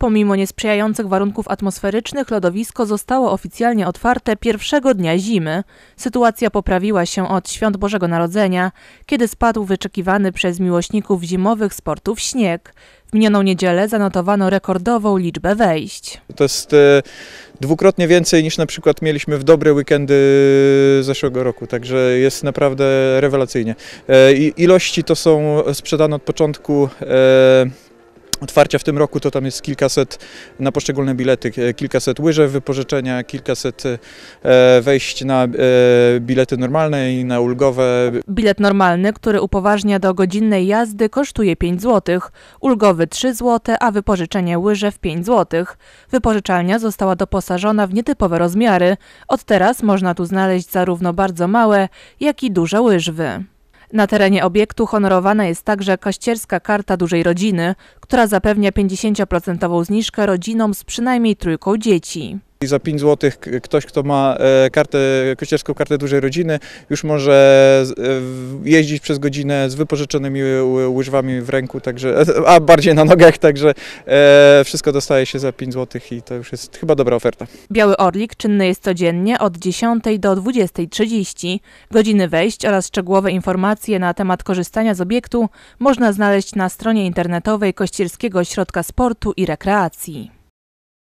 Pomimo niesprzyjających warunków atmosferycznych, lodowisko zostało oficjalnie otwarte pierwszego dnia zimy. Sytuacja poprawiła się od świąt Bożego Narodzenia, kiedy spadł wyczekiwany przez miłośników zimowych sportów śnieg. W minioną niedzielę zanotowano rekordową liczbę wejść. To jest e, dwukrotnie więcej niż na przykład mieliśmy w dobre weekendy zeszłego roku, także jest naprawdę rewelacyjnie. E, Ilości to są sprzedane od początku e, otwarcia w tym roku, to tam jest kilkaset na poszczególne bilety, e, kilkaset łyżew wypożyczenia, kilkaset e, wejść na e, bilety normalne i na ulgowe. Bilet normalny, który upoważnia do godzinnej jazdy, kosztuje 5 zł, ulgowy 3 zł, a wypożyczenie łyżew 5 zł. Wypożyczalnia została doposażona w nietypowe rozmiary. Od teraz można tu znaleźć zarówno bardzo małe, jak i duże łyżwy. Na terenie obiektu honorowana jest także kaścierska karta dużej rodziny, która zapewnia 50% zniżkę rodzinom z przynajmniej trójką dzieci. I za 5 zł ktoś, kto ma e, kartę, kościerską kartę dużej rodziny, już może e, w- jeździć przez godzinę z wypożyczonymi ły- łyżwami w ręku, także, a bardziej na nogach, także e, wszystko dostaje się za 5 zł i to już jest chyba dobra oferta. Biały Orlik czynny jest codziennie od 10 do 20.30. Godziny wejść oraz szczegółowe informacje na temat korzystania z obiektu można znaleźć na stronie internetowej Kościerskiego Ośrodka Sportu i Rekreacji.